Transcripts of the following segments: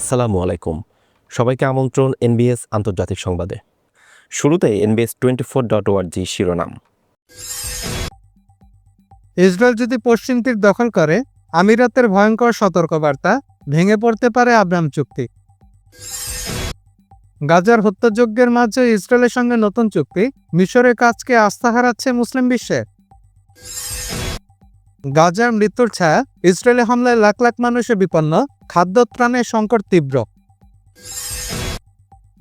আসসালামু আলাইকুম। সবাইকে আমন্ত্রণ এনবিএস আন্তর্জাতিক সংবাদে। শুরুতে এনবিএস টোয়েন্টি ফোর ডট ওয়ার্জি শিরোনাম। ইসরায়েল যদি পশ্চিম তীর দখল করে, আমিরাতের ভয়ঙ্কর সতর্কবার্তা ভেঙে পড়তে পারে আব্রাম চুক্তি। গাজার হত্যাযজ্ঞের মাঝে ইসরায়েলের সঙ্গে নতুন চুক্তি, মিশরের কাজকে আস্থা হারাচ্ছে মুসলিম বিশ্বে। গাজার মৃত্যুর ছায়া, ইসরায়েলি হামলায় লাখ লাখ মানুষে বিপন্ন, খাদ্যত্রাণের সংকট তীব্র।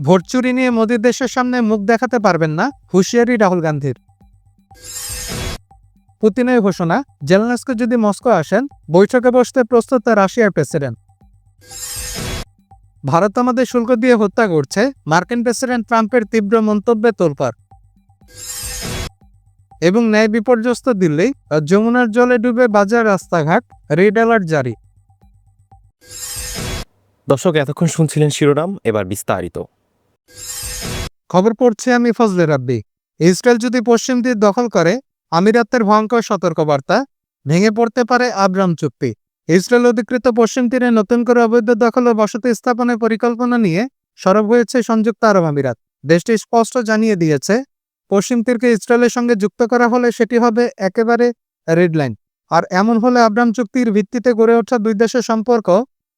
ভোট চুরি নিয়ে মোদী দেশের সামনে মুখ দেখাতে পারবেন না হুঁশিয়ারি রাহুল গান্ধীর। পুতিনের ঘোষণা, জেলেনস্কি যদি মস্কো আসেন, বৈঠকে বসতে প্রস্তুত রাশিয়ার প্রেসিডেন্ট। ভারত আমাদের শুল্ক দিয়ে হত্যা করছে, মার্কিন প্রেসিডেন্ট ট্রাম্পের তীব্র মন্তব্যে তোলপাড়। এবং ন্যায় বিপর্যস্ত দিল্লি যমুনার জলে ডুবে বাজার রাস্তাঘাট রেড অ্যালার্ট জারি। দর্শক এতক্ষণ শুনছিলেন শিরোনাম এবার বিস্তারিত। খবর পড়ছি আমি ফজলে রাব্বি। ইসরায়েল যদি পশ্চিম তীর দখল করে আমিরাতের ভয়ঙ্কর সতর্কবার্তা ভেঙে পড়তে পারে আব্রাম চুক্তি ইসরায়েল অধিকৃত পশ্চিম তীরে নতুন করে অবৈধ দখল ও বসতি স্থাপনের পরিকল্পনা নিয়ে সরব হয়েছে সংযুক্ত আরব আমিরাত। দেশটি স্পষ্ট জানিয়ে দিয়েছে পশ্চিম তীরকে ইসরায়েলের সঙ্গে যুক্ত করা হলে সেটি হবে একেবারে রেড লাইন। আর এমন হলে আব্রাম চুক্তির ভিত্তিতে গড়ে ওঠা দুই দেশের সম্পর্ক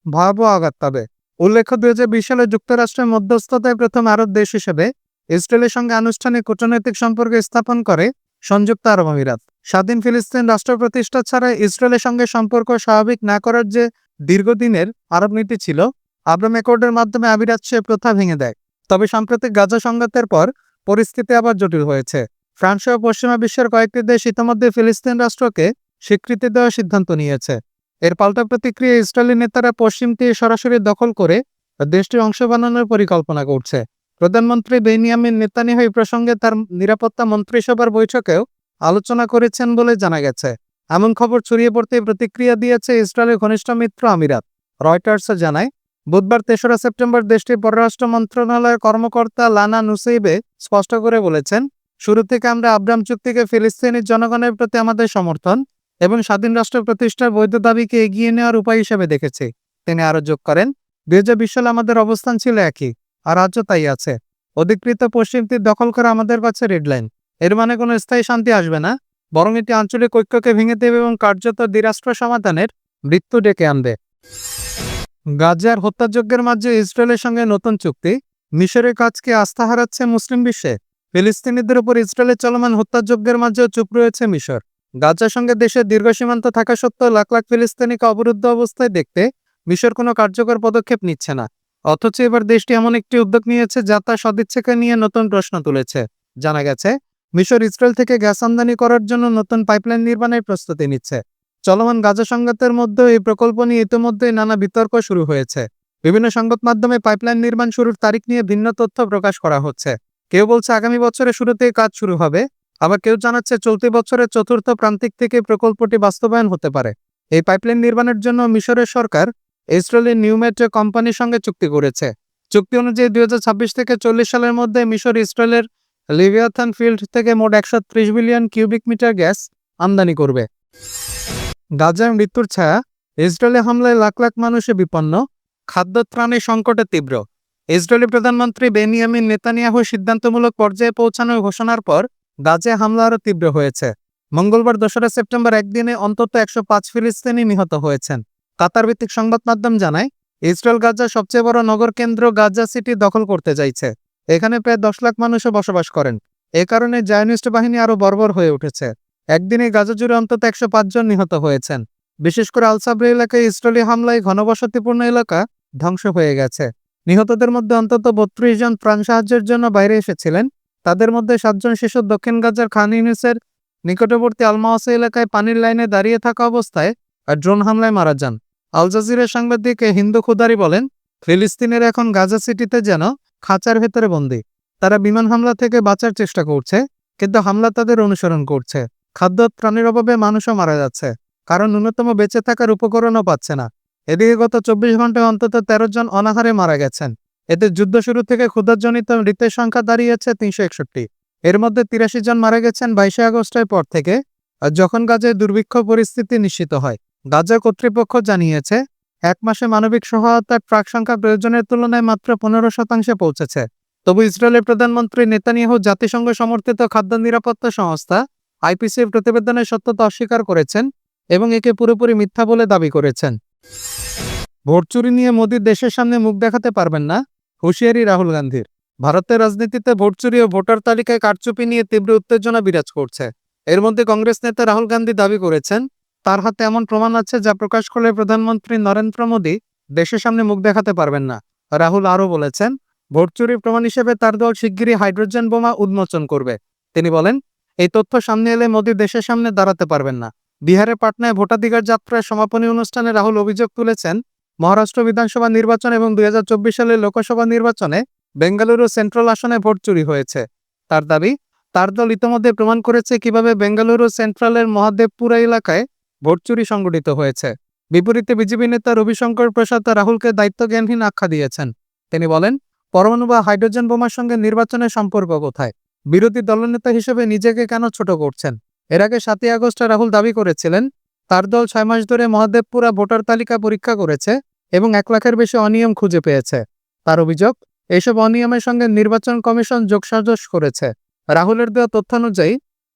ভয়াবহ আঘাত পাবে। উল্লেখ্য, দুই হাজার বিশ সালে যুক্তরাষ্ট্রের মধ্যস্থতায় প্রথম আরব দেশ হিসেবে ইসরায়েলের সঙ্গে আনুষ্ঠানিক কূটনৈতিক সম্পর্ক স্থাপন করে সংযুক্ত আরব আমিরাত। স্বাধীন ফিলিস্তিন রাষ্ট্র প্রতিষ্ঠা ছাড়া ইসরায়েলের সঙ্গে সম্পর্ক স্বাভাবিক না করার যে দীর্ঘদিনের আরব নীতি ছিল আব্রাম অ্যাকর্ডের মাধ্যমে আমিরাত সে প্রথা ভেঙে দেয়। তবে সাম্প্রতিক গাজা সংঘাতের পর পরিস্থিতি আবার জটিল হয়েছে। ফ্রান্স সহ পশ্চিমা বিশ্বের কয়েকটি দেশ ইতিমধ্যে ফিলিস্তিন রাষ্ট্রকে স্বীকৃতি দেওয়ার সিদ্ধান্ত নিয়েছে। এর পাল্টা প্রতিক্রিয়া ইসরায়েলি নেতারা পশ্চিম তীর সরাসরি দখল করে দেশটির অংশ বানানোর পরিকল্পনা করছে। প্রধানমন্ত্রী বেনিয়ামিন নেতানিয়াহু এই প্রসঙ্গে তার নিরাপত্তা মন্ত্রিসভার বৈঠকেও আলোচনা করেছেন বলে জানা গেছে। এমন খবর ছড়িয়ে পড়তে প্রতিক্রিয়া দিয়েছে ইসরায়েলের ঘনিষ্ঠ মিত্র আমিরাত। রয়টার্স জানায় বুধবার তেসরা সেপ্টেম্বর দেশটির পররাষ্ট্র মন্ত্রণালয়ের কর্মকর্তা লানা নুসেইবে স্পষ্ট করে বলেছেন, শুরু থেকে আমরা আব্রাম চুক্তিকে ফিলিস্তিনি জনগণের প্রতি আমাদের সমর্থন এবং স্বাধীন রাষ্ট্র প্রতিষ্ঠার বৈধ দাবিকে এগিয়ে নেওয়ার উপায় হিসেবে দেখেছি। তিনি আরও যোগ করেন, দুই হাজার বিশ সালে আমাদের অবস্থান ছিল একই, আর আজও তাই আছে। অধিকৃত পশ্চিম তীর দখল করা আমাদের কাছে রেড লাইন। এর মানে কোনো স্থায়ী শান্তি আসবে না, বরং এটি আঞ্চলিক ঐক্যকে ভেঙে দেবে এবং কার্যত দ্বিরাষ্ট্র সমাধানের মৃত্যু ডেকে আনবে। গাজার হত্যাযজ্ঞের মাঝে ইসরায়েলের সঙ্গে নতুন চুক্তি। মিশরের কাজকে আস্থা হারাচ্ছে মুসলিম বিশ্বে। ফিলিস্তিনিদের উপর ইসরায়েলের চলমান হত্যাযজ্ঞের মাঝেও চুপ রয়েছে মিশর। গাজার সঙ্গে দেশের দীর্ঘ সীমান্ত থাকা সত্ত্বেও লাখ লাখ ফিলিস্তিনিকে অবরুদ্ধ অবস্থায় দেখতে মিশর কোনো কার্যকর পদক্ষেপ নিচ্ছে না। অথচ এবার দেশটি এমন একটি উদ্যোগ নিয়েছে যা তার সদিচ্ছাকে নিয়ে নতুন প্রশ্ন তুলেছে। জানা গেছে, মিশর ইসরায়েল থেকে গ্যাস আমদানি করার জন্য নতুন পাইপলাইন নির্মাণের প্রস্তুতি নিচ্ছে। চলমান গাজা সংঘাতের মধ্যে এই প্রকল্প নিয়ে ইতিমধ্যেই নানা বিতর্ক শুরু হয়েছে। বিভিন্ন সংবাদ মাধ্যমে পাইপলাইন নির্মাণ শুরুর তারিখ নিয়ে ভিন্ন তথ্য প্রকাশ করা হচ্ছে। কেউ বলছে আগামী বছরের শুরুতেই কাজ শুরু হবে, আবার কেউ জানাচ্ছে চলতি বছরের চতুর্থ প্রান্তিক থেকে প্রকল্পটি বাস্তবায়ন হতে পারে। এই পাইপলাইন নির্মাণের জন্য মিশরের সরকার ইসরায়েলের নিউমেট কোম্পানির সঙ্গে চুক্তি করেছে। চুক্তি অনুযায়ী দু হাজার ছাব্বিশ থেকে চল্লিশ সালের মধ্যে মিশর ইসরায়েলের লিভিয়াথান ফিল্ড থেকে মোট একশো ত্রিশ বিলিয়ন কিউবিক মিটার গ্যাস আমদানি করবে। গাজার মৃত্যুর ছায়া, ইসরায়েলি হামলায় লাখ লাখ মানুষে বিপন্ন খাদ্যত্রাণের সংকটে তীব্র। ইসরায়েলি প্রধানমন্ত্রী বেনিয়ামিন নেতানিয়াহু সিদ্ধান্তমূলক পর্যায়ে পৌঁছানোর ঘোষণার পর গাজে হামলা আরও তীব্র হয়েছে। মঙ্গলবার দোসরা সেপ্টেম্বর একদিনে অন্তত একশো পাঁচ ফিলিস্তিনি নিহত হয়েছেন। কাতার ভিত্তিক সংবাদ মাধ্যম জানায়, ইসরায়েল গাজার সবচেয়ে বড় নগর কেন্দ্র গাজা সিটি দখল করতে চাইছে এখানে প্রায় দশ লাখ মানুষও বসবাস করেন। এ কারণে জায়নিস্ট বাহিনী আরও বর্বর হয়ে উঠেছে। একদিনে গাজা জুড়ে অন্তত একশো পাঁচ জন নিহত হয়েছেন। বিশেষ করে আলসাবরি এলাকায় ইসরায়েলি হামলায় ঘনবসতিপূর্ণ এলাকা ধ্বংস হয়ে গেছে। নিহতদের মধ্যে অন্তত বত্রিশ জন প্রাণ সাহায্যের জন্য বাইরে এসেছিলেন। তাদের মধ্যে সাতজন শিশু দক্ষিণ গাজার খান ইউনিসের নিকটবর্তী আলমাওয়াসা এলাকায় পানির লাইনে দাঁড়িয়ে থাকা অবস্থায় আর ড্রোন হামলায় মারা যান। আল জাজিরের সাংবাদিক হিন্দু খুদারি বলেন, ফিলিস্তিনের এখন গাজা সিটিতে যেন খাঁচার ভেতরে বন্দী। তারা বিমান হামলা থেকে বাঁচার চেষ্টা করছে, কিন্তু হামলা তাদের অনুসরণ করছে। খাদ্য প্রাণীর অভাবে মানুষও মারা যাচ্ছে। কারণ ন্যূনতম বেঁচে থাকার উপকরণও পাচ্ছে না। এদিকে গত চব্বিশ ঘন্টায় অন্তত তেরো জন অনাহারে মারা গেছেন। এতে যুদ্ধ শুরু থেকে ক্ষুধাজনিত মৃতের সংখ্যা দাঁড়িয়েছে তিনশো একষট্টি। এর মধ্যে তিরাশি জন মারা গেছেন বাইশে আগস্টের পর থেকে যখন গাজায় দুর্ভিক্ষ পরিস্থিতি নিশ্চিত হয়, গাজা কর্তৃপক্ষ জানিয়েছে, এক মাসে মানবিক সহায়তার ট্রাক সংখ্যা প্রয়োজনের তুলনায় মাত্র পনেরো শতাংশে পৌঁছেছে। তবু ইসরায়েলের প্রধানমন্ত্রী নেতানিয়াহু জাতিসংঘ সমর্থিত খাদ্য নিরাপত্তা সংস্থা আইপিসির প্রতিবেদনের সত্যতা অস্বীকার করেছেন এবং একে পুরোপুরি মিথ্যা বলে দাবি করেছেন। ভোট চুরি নিয়ে মোদী দেশের সামনে মুখ দেখাতে পারবেন না, হুঁশিয়ারি রাহুল গান্ধীর। ভারতের রাজনীতিতে ভোট চুরি ও ভোটার তালিকায় কারচুপি নিয়ে তীব্র উত্তেজনা বিরাজ করছে। এর মধ্যে কংগ্রেস নেতা রাহুল গান্ধী দাবি করেছেন, তার হাতে এমন প্রমাণ আছে যা প্রকাশ করলে প্রধানমন্ত্রী নরেন্দ্র মোদী দেশের সামনে মুখ দেখাতে পারবেন না। রাহুল আরও বলেছেন, ভোট চুরির প্রমাণ হিসেবে তার দল শিগগিরই হাইড্রোজেন বোমা উন্মোচন করবে। তিনি বলেন এই তথ্য সামনে এলে মোদী দেশের সামনে দাঁড়াতে পারবেন না। বিহারে পাটনায় ভোটাধিকার যাত্রার সমাপনী অনুষ্ঠানে রাহুল অভিযোগ তুলেছেন, মহারাষ্ট্র বিধানসভা নির্বাচন এবং দুই হাজার চব্বিশ সালের লোকসভা নির্বাচনে বেঙ্গালুরু সেন্ট্রাল আসনে ভোট চুরি হয়েছে। তার দাবি, তার দল ইতোমধ্যে প্রমাণ করেছে কীভাবে বেঙ্গালুরু সেন্ট্রালের মহাদেবপুরা এলাকায় ভোট চুরি সংঘটিত হয়েছে। বিপরীতে বিজেপি নেতা রবিশঙ্কর প্রসাদ রাহুলকে দায়িত্বজ্ঞানহীন আখ্যা দিয়েছেন। তিনি বলেন, পরমাণু বা হাইড্রোজেন বোমার সঙ্গে নির্বাচনের সম্পর্ক কোথায়? বিরোধী দলনেতা হিসেবে নিজেকে কেন ছোট করছেন? এর আগে সাতই আগস্টে রাহুল দাবি করেছিলেন, তার দল ছয় মাস ধরে মহাদেবপুরা ভোটার তালিকা পরীক্ষা করেছে এবং এক লাখের বেশি অনিয়ম খুঁজে পেয়েছে। তার অভিযোগ এইসব অনিয়মের সঙ্গে নির্বাচন কমিশন যোগসাজশ করেছে। রাহুলের দেওয়া তথ্য অনুযায়ী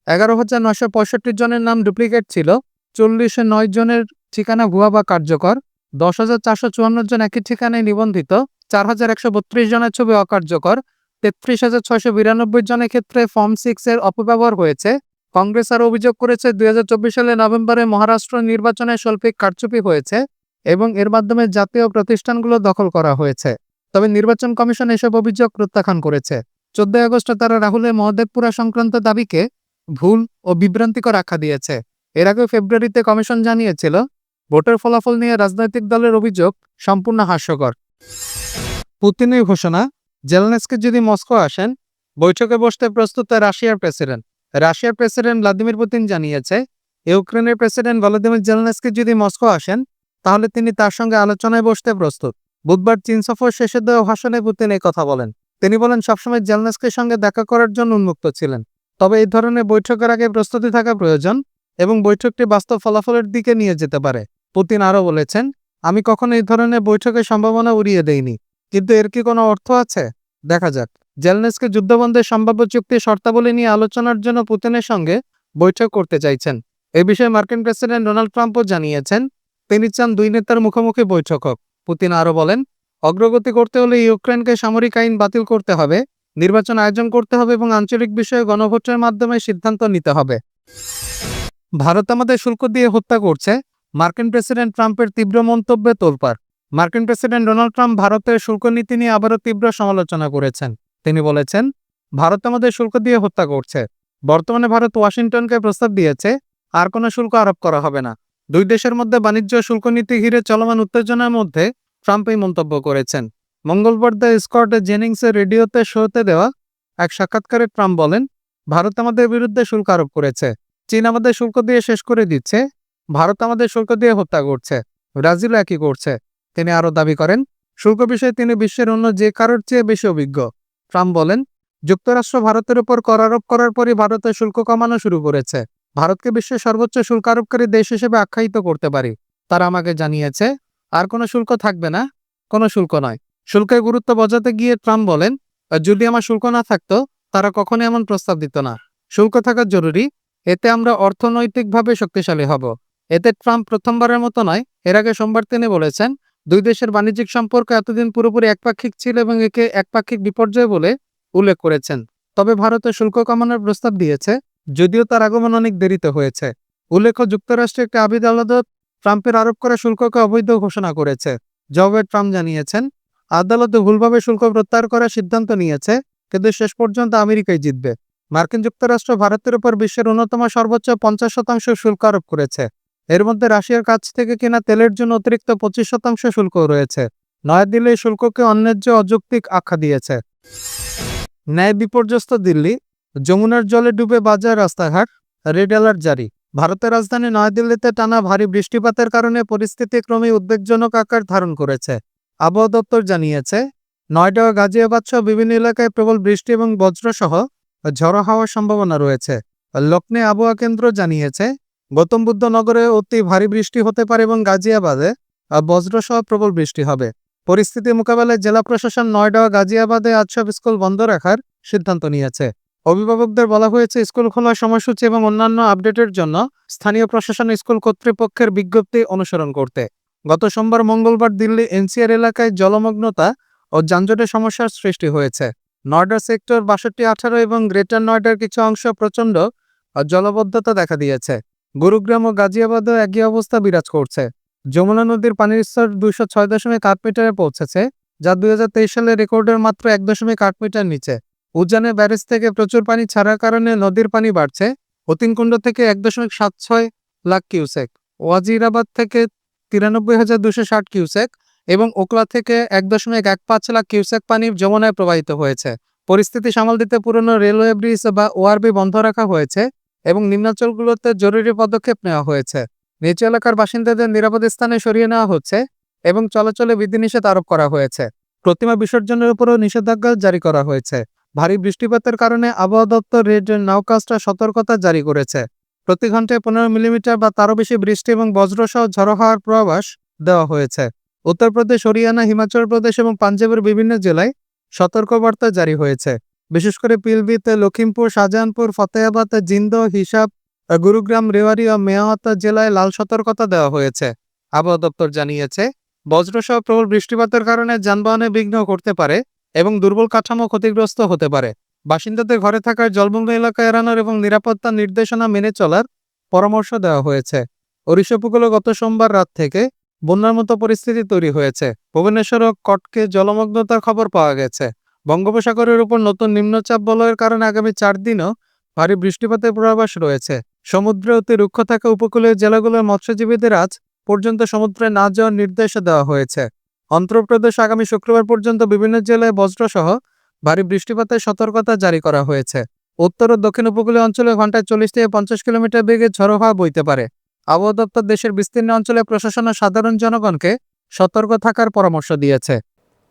এগারো হাজার নশো পঁয়ষট্টি জনের নাম ডুপ্লিকেট ছিল, চল্লিশে নয় জনের ঠিকানা ভুয়া বা কার্যকর, দশ হাজার চারশো চুয়ান্ন জন একই ঠিকানায় নিবন্ধিত, চার হাজার একশো বত্রিশ জনের ছবি অকার্যকর তেত্রিশ হাজার ছয়শো বিরানব্বই জনের ক্ষেত্রে ফর্ম সিক্স এর অপব্যবহার হয়েছে। কংগ্রেস আরও অভিযোগ করেছে, দুই হাজার চব্বিশ সালে নভেম্বরে মহারাষ্ট্র নির্বাচনে স্বল্পিক কারচুপি হয়েছে এবং এর মাধ্যমে জাতীয় প্রতিষ্ঠানগুলো দখল করা হয়েছে। তবে নির্বাচন কমিশন এসব অভিযোগ প্রত্যাখ্যান করেছে। চোদ্দই আগস্টে তারা রাহুলের মহদেবপুরা সংক্রান্ত দাবিকে ভুল ও বিভ্রান্তিকর আখ্যা দিয়েছে। এর আগে ফেব্রুয়ারিতে কমিশন জানিয়েছিল, ভোটের ফলাফল নিয়ে রাজনৈতিক দলের অভিযোগ সম্পূর্ণ হাস্যকর। পুতিনের ঘোষণা জেলনেসকে যদি মস্কো আসেন, বৈঠকে বসতে প্রস্তুত রাশিয়ার প্রেসিডেন্ট। রাশিয়ার প্রেসিডেন্ট ভ্লাদিমির পুতিন জানিয়েছে, ইউক্রেনের প্রেসিডেন্ট ভলোদিমির জেলনেসকে যদি মস্কো আসেন, তাহলে তিনি তার সঙ্গে আলোচনায় বসতে প্রস্তুত। বুধবার চীন সফর শেষে দেওয়া ভাষণে পুতিন এই কথা বলেন। তিনি বলেন, সবসময় জেলনেসকের সঙ্গে দেখা করার জন্য উন্মুক্ত ছিলেন। তবে এই ধরনের বৈঠকের আগে প্রস্তুতি থাকা প্রয়োজন এবং বৈঠকটি বাস্তব ফলাফলের দিকে নিয়ে যেতে পারে। পুতিন আরও বলেছেন, আমি কখনো এই ধরনের বৈঠকের সম্ভাবনা উড়িয়ে দেইনি। কিন্তু এর কি কোনো অর্থ আছে? দেখা যাক। জেলনেসকে যুদ্ধবন্ধের সম্ভাব্য চুক্তি শর্তাবলী নিয়ে আলোচনার জন্য পুতিনের সঙ্গে বৈঠক করতে চাইছেন। এ বিষয়ে মার্কিন প্রেসিডেন্ট ডোনাল্ড ট্রাম্পও জানিয়েছেন, তিনি চান দুই নেতার মুখোমুখি বৈঠক হোক। পুতিন আরও বলেন, অগ্রগতি করতে হলে ইউক্রেনকে সামরিক আইন বাতিল করতে হবে, নির্বাচন আয়োজন করতে হবে এবং আঞ্চলিক বিষয়ে গণভোটের মাধ্যমে সিদ্ধান্ত নিতে হবে। ভারত আমাদের শুল্ক দিয়ে হত্যা করছে, মার্কিন প্রেসিডেন্ট ট্রাম্পের তীব্র মন্তব্যে তোলপাড়। মার্কিন প্রেসিডেন্ট ডোনাল্ড ট্রাম্প ভারতের শুল্ক নীতি নিয়ে আবারও তীব্র সমালোচনা করেছেন। তিনি বলেছেন, ভারত আমাদের শুল্ক দিয়ে হত্যা করছে। বর্তমানে ভারত ওয়াশিংটনকে প্রস্তাব দিয়েছে, আর কোনো শুল্ক আরোপ করা হবে না। দুই দেশের মধ্যে বাণিজ্য শুল্ক নীতি ঘিরে চলমান উত্তেজনার মধ্যে ট্রাম্প এই মন্তব্য করেছেন। মঙ্গলবার দ্য স্কট জেনিংসের রেডিওতে শোতে দেওয়া এক সাক্ষাৎকারে ট্রাম্প বলেন, ভারত আমাদের বিরুদ্ধে শুল্ক আরোপ করেছে। চীন আমাদের শুল্ক দিয়ে শেষ করে দিচ্ছে। ভারত আমাদের শুল্ক দিয়ে হত্যা করছে। ব্রাজিলও একই করছে। তিনি আরও দাবি করেন, শুল্ক বিষয়ে তিনি বিশ্বের অন্য যে কারোর চেয়ে বেশি অভিজ্ঞ। ট্রাম্প বলেন, যুক্তরাষ্ট্র ভারতের উপর কর আরোপ করার পরই ভারতে শুল্ক কমানো শুরু করেছে। ভারতকে বিশ্বের সর্বোচ্চ শুল্ক আরোপকারী দেশ হিসেবে আখ্যায়িত করতে পারি। তারা আমাকে জানিয়েছে, আর কোনো শুল্ক থাকবে না, কোনো শুল্ক নয়। শুল্কের গুরুত্ব বজাতে গিয়ে ট্রাম্প বলেন, যদি আমার শুল্ক না থাকতো, তারা কখনো এমন প্রস্তাব দিত না। শুল্ক থাকা জরুরি, এতে আমরা অর্থনৈতিকভাবে শক্তিশালী হব। এতে ট্রাম্প প্রথমবারের মতো নয়, এর আগে সোমবার তিনি বলেছেন দুই দেশের বাণিজ্যিক সম্পর্ক এতদিন পুরোপুরি একপাক্ষিক ছিল এবং একে একপাক্ষিক বিপর্যয় বলে উল্লেখ করেছেন। তবে ভারতে শুল্ক কমানোর প্রস্তাব দিয়েছে, যদিও তার আগমন অনেক দেরিতে হয়েছে। উল্লেখ্য যুক্তরাষ্ট্রের একটি আবিদ আদালত ট্রাম্পের আরোপ করা শুল্ককে অবৈধ ঘোষণা করেছে। জবাবে ট্রাম্প জানিয়েছেন, আদালতে ভুলভাবে শুল্ক প্রত্যাহার করার সিদ্ধান্ত নিয়েছে, কিন্তু শেষ পর্যন্ত আমেরিকাই জিতবে। মার্কিন যুক্তরাষ্ট্র ভারতের উপর বিশ্বের অন্যতম সর্বোচ্চ পঞ্চাশ শতাংশ শুল্ক আরোপ করেছে। এর মধ্যে রাশিয়ার কাছ থেকে কেনা তেলের জন্য অতিরিক্ত পঁচিশ শতাংশ শুল্ক রয়েছে। নয়াদিল্লি এই শুল্ককে অন্যায্য অযৌক্তিক আখ্যা দিয়েছে। ন্যায় বিপর্যস্ত দিল্লি, যমুনার জলে ডুবে বাজার রাস্তাঘাট, রেড অ্যালার্ট জারি। ভারতের রাজধানী নয়াদিল্লিতে টানা ভারী বৃষ্টিপাতের কারণে পরিস্থিতি ক্রমে উদ্বেগজনক আকার ধারণ করেছে। আবহাওয়া দপ্তর জানিয়েছে, নয়ডা ও গাজিয়াবাদ সহ বিভিন্ন এলাকায় প্রবল বৃষ্টি এবং বজ্রসহ ঝড়ো হওয়ার সম্ভাবনা রয়েছে। লক্ষ্ণে আবহাওয়া কেন্দ্র জানিয়েছে গৌতম বুদ্ধ নগরে অতি ভারী বৃষ্টি হতে পারে এবং গাজিয়াবাদে বজ্রসহ প্রবল বৃষ্টি হবে। পরিস্থিতি মোকাবেলায় জেলা প্রশাসন নয়ডা গাজিয়াবাদে আজ সব স্কুল বন্ধ রাখার সিদ্ধান্ত নিয়েছে। অভিভাবকদের বলা হয়েছে, স্কুল খোলার সময়সূচি এবং অন্যান্য আপডেটের জন্য স্থানীয় প্রশাসন স্কুল কর্তৃপক্ষের বিজ্ঞপ্তি অনুসরণ করতে। গত সোমবার মঙ্গলবার দিল্লি এনসিআর এলাকায় জলমগ্নতা ও যানজটের সমস্যার সৃষ্টি হয়েছে। নয়ডা সেক্টর বাষট্টি আঠারো এবং গ্রেটার নয়ডার কিছু অংশ প্রচণ্ড জলবদ্ধতা দেখা দিয়েছে। গুরুগ্রাম ও গাজিয়াবাদেও একই অবস্থা বিরাজ করছে। যমুনা নদীর পানির স্তর দুইশো ছয় দশমিক আট মিটারে পৌঁছেছে, যা দুই সালে রেকর্ডের মাত্র এক দশমিক আট মিটার নিচে। উজানে ব্যারেজ থেকে প্রচুর পানি ছাড়ার কারণে নদীর পানি বাড়ছে অতিনকুণ্ড থেকে এক দশমিক সাত ছয় লাখ কিউসেক, ওয়াজিরাবাদ থেকে তিরানব্বই হাজার দুশো ষাট কিউসেক এবং ওকলা থেকে এক দশমিক এক পাঁচ লাখ কিউসেক পানি যমুনায় প্রবাহিত হয়েছে। পরিস্থিতি সামাল দিতে পুরনো রেলওয়ে ব্রিজ বা ওআরবি বন্ধ রাখা হয়েছে এবং নিম্নাঞ্চলগুলোতে জরুরি পদক্ষেপ নেওয়া হয়েছে। নিচু এলাকার বাসিন্দাদের নিরাপদ স্থানে সরিয়ে নেওয়া হচ্ছে এবং চলাচলে বিধিনিষেধ আরোপ করা হয়েছে। প্রতিমা বিসর্জনের উপরও নিষেধাজ্ঞা জারি করা হয়েছে। ভারী বৃষ্টিপাতের কারণে আবহাওয়া দপ্তর রেড নাওকাস্টা সতর্কতা জারি করেছে। প্রতি ঘন্টায় পনেরো মিলিমিটার বা তারও বেশি বৃষ্টি এবং বজ্রসহ ঝড়ো হওয়ার পূর্বাভাস দেওয়া হয়েছে। উত্তরপ্রদেশ, হরিয়ানা, হিমাচল প্রদেশ এবং পাঞ্জাবের বিভিন্ন জেলায় সতর্কবার্তা জারি হয়েছে। বিশেষ করে পিলবিতে লখিমপুর শাহজাহানপুর, ফতেহাবাদ, জিন্দ, হিসাব, গুরুগ্রাম, রেওয়ারি ও মেয়াহাতা জেলায় লাল সতর্কতা দেওয়া হয়েছে। আবহাওয়া দপ্তর জানিয়েছে, বজ্রসহ প্রবল বৃষ্টিপাতের কারণে যানবাহনে বিঘ্ন করতে পারে এবং দুর্বল কাঠামো ক্ষতিগ্রস্ত হতে পারে। বাসিন্দাদের ঘরে থাকার জলমগ্ন এলাকা এড়ানোর এবং নিরাপত্তা নির্দেশনা মেনে চলার পরামর্শ দেওয়া হয়েছে। ওড়িশা উপকূলে গত সোমবার রাত থেকে বন্যার মতো পরিস্থিতি তৈরি হয়েছে। ভুবনেশ্বর ও কটকে জলমগ্নতার খবর পাওয়া গেছে। বঙ্গোপসাগরের উপর নতুন নিম্নচাপ বলয়ের কারণে আগামী চার দিনও ভারী বৃষ্টিপাতের পূর্বাভাস রয়েছে। সমুদ্রে অতি রুক্ষ থাকা উপকূলীয় জেলাগুলোর মৎস্যজীবীদের আজ পর্যন্ত সমুদ্রে না যাওয়ার নির্দেশ দেওয়া হয়েছে। অন্ধ্রপ্রদেশ আগামী শুক্রবার পর্যন্ত বিভিন্ন জেলায় বজ্রসহ ভারী বৃষ্টিপাতের সতর্কতা জারি করা হয়েছে। উত্তর ও দক্ষিণ উপকূলীয় অঞ্চলে ঘন্টায় চল্লিশ থেকে পঞ্চাশ কিলোমিটার বেগে ঝড়ো হাওয়া বইতে পারে। আবহাওয়া দপ্তর দেশের বিস্তীর্ণ অঞ্চলে প্রশাসন ও সাধারণ জনগণকে সতর্ক থাকার পরামর্শ দিয়েছে।